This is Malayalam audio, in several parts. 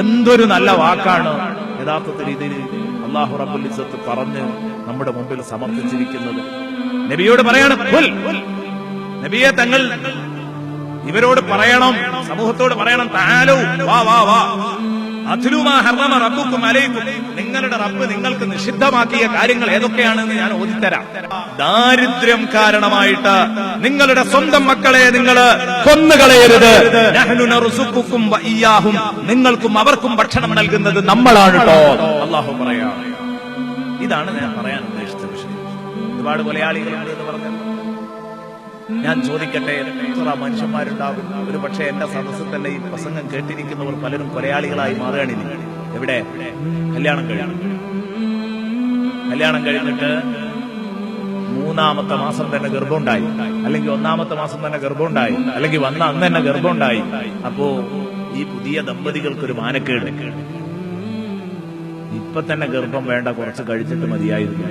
എന്തൊരു നല്ല വാക്കാണ് യഥാർത്ഥത്തിൽ ഇതിൽ അള്ളാഹു റബുലിസത്ത് പറഞ്ഞ് നമ്മുടെ മുമ്പിൽ സമർപ്പിച്ചിരിക്കുന്നത്. നബിയോട് പറയാണ്. നബിയെ തങ്ങൾ ഇവരോട് പറയണം സമൂഹത്തോട് പറയണം താലോ വാ വാ വാ. നിങ്ങളുടെ റബ്ബ് നിങ്ങൾക്ക് നിഷിദ്ധമാക്കിയ കാര്യങ്ങൾ ഏതൊക്കെയാണെന്ന് ഞാൻ ഓതിത്തരാം. ദാരിദ്ര്യം കാരണമായിട്ട് നിങ്ങളുടെ സ്വന്തം മക്കളെ നിങ്ങൾ കൊന്നുകളയരുത്. നിങ്ങൾക്കും അവർക്കും ഭക്ഷണം നൽകുന്നത് നമ്മളാണ് അള്ളാഹു പറയാ. ഇതാണ് ഞാൻ പറയാൻ ഉദ്ദേശിച്ച വിഷയം. ഒരുപാട് കൊലയാളികളുണ്ട് എന്ന് പറഞ്ഞത് ഞാൻ ചോദിക്കട്ടെ എത്ര മനുഷ്യന്മാരുണ്ടാവും? ഒരു പക്ഷേ എന്റെ സദസ്സിൽ തന്നെ ഈ പ്രസംഗം കേട്ടിരിക്കുന്നവർ പലരും കൊലയാളികളായി മാറുകയാണ് ഇനി. എവിടെ? കല്യാണം കഴിയണം കല്യാണം കഴിഞ്ഞിട്ട് മൂന്നാമത്തെ മാസം തന്നെ ഗർഭമുണ്ടായി. അല്ലെങ്കിൽ ഒന്നാമത്തെ മാസം തന്നെ ഗർഭമുണ്ടായി. അല്ലെങ്കിൽ വന്ന അന്ന് തന്നെ ഗർഭമുണ്ടായി. അപ്പോ ഈ പുതിയ ദമ്പതികൾക്ക് ഒരു മാനക്കേട്. ഇപ്പൊ തന്നെ ഗർഭം വേണ്ട കുറച്ച് കഴിച്ചിട്ട് മതിയായിരുന്നു.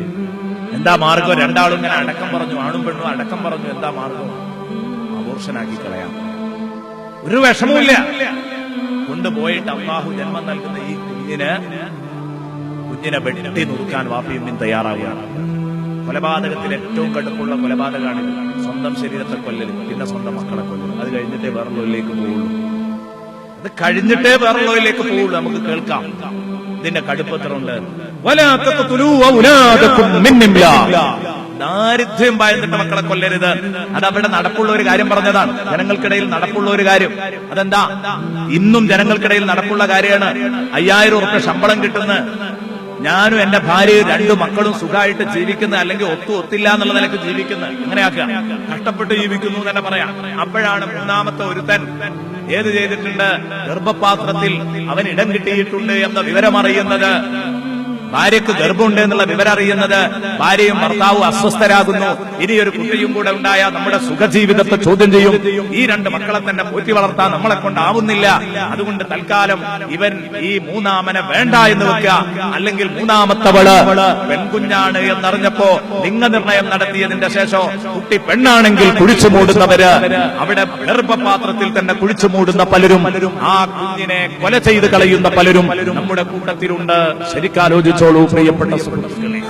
എന്താ മാർഗം? രണ്ടാളും ഇങ്ങനെ അടക്കം പറഞ്ഞു ആണും പെണ്ണും അടക്കം പറഞ്ഞു എന്താ മാർഗം? അബോർഷനാക്കി കളയാം. ഒരു വിഷമവുമില്ല. കൊണ്ടുപോയിട്ട് അള്ളാഹു ജന്മം നൽകുന്ന ഈ കുഞ്ഞിന് കുഞ്ഞിനെ വെട്ടി നുറുക്കാൻ വാപ്പിയും തയ്യാറാവുകയാണ്. കൊലപാതകത്തിൽ ഏറ്റവും കടുപ്പുള്ള കൊലപാതകമാണിത്. സ്വന്തം ശരീരത്തെ കൊല്ലല് പിന്നെ സ്വന്തം മക്കളെ കൊല്ലല്. അത് കഴിഞ്ഞിട്ടേ വേറുള്ളവരിലേക്ക് പോവുള്ളൂ. അത് കഴിഞ്ഞിട്ടേ വേറുള്ളവരിലേക്ക് പോവുള്ളൂ. നമുക്ക് കേൾക്കാം. ഇതിന്റെ കടുപ്പത്രമുണ്ട് ദാരിദ്ര്യം ഭയന്നിട്ട് മക്കളെ കൊല്ലരുത്. അത് അവിടെ നടപ്പുള്ള ഒരു കാര്യം പറഞ്ഞതാണ്. ജനങ്ങൾക്കിടയിൽ നടപ്പുള്ള ഒരു കാര്യം. അതെന്താ? ഇന്നും ജനങ്ങൾക്കിടയിൽ നടപ്പുള്ള കാര്യമാണ്. അയ്യായിരം ഉറുപ്പ്യ ശമ്പളം കിട്ടുന്ന ഞാനും എന്റെ ഭാര്യയും രണ്ടു മക്കളും സുഖമായിട്ട് ജീവിക്കുന്ന അല്ലെങ്കിൽ ഒത്തു ഒത്തില്ല എന്നുള്ള നിലയ്ക്ക് ജീവിക്കുന്ന. അങ്ങനെയാക്കുക കഷ്ടപ്പെട്ട് ജീവിക്കുന്നു തന്നെ പറയാം. അപ്പോഴാണ് മൂന്നാമത്തെ ഒരുത്തൻ ഏത് ചെയ്തിട്ടുണ്ട്? ഗർഭപാത്രത്തിൽ അവൻ ഇടം കിട്ടിയിട്ടുണ്ട് എന്ന വിവരം അറിയുന്നത് ഭാര്യക്ക് ഗർഭമുണ്ട് എന്നുള്ള വിവരം അറിയുന്നത് ഭാര്യയും ഭർത്താവും അസ്വസ്ഥരാകുന്നു. ഇനി ഒരു കുട്ടിയും കൂടെ ഉണ്ടായ നമ്മുടെ സുഖജീവിതത്തെ ചോദ്യം ചെയ്യും. ഈ രണ്ട് മക്കളെ തന്നെ പോറ്റി വളർത്താൻ നമ്മളെ കൊണ്ടാവുന്നില്ല അതുകൊണ്ട് തൽക്കാലം ഇവൻ ഈ മൂന്നാമനെ വേണ്ട എന്ന് വെക്കുക. അല്ലെങ്കിൽ മൂന്നാമത്തവൾ പെൺകുഞ്ഞാണ് എന്നറിഞ്ഞപ്പോ ലിംഗനിർണയം നടത്തിയതിന്റെ ശേഷം കുട്ടി പെണ്ണാണെങ്കിൽ കുഴിച്ചു മൂടുന്നവര് അവിടെ ഗർഭപാത്രത്തിൽ തന്നെ കുഴിച്ചു മൂടുന്ന പലരും ആ കുഞ്ഞിനെ കൊല ചെയ്ത് കളയുന്ന പലരും നമ്മുടെ കൂട്ടത്തിലുണ്ട്. ശരിക്കാലോചിച്ചോളൂ പ്രിയപ്പെട്ട സുഹൃത്തുക്കളെ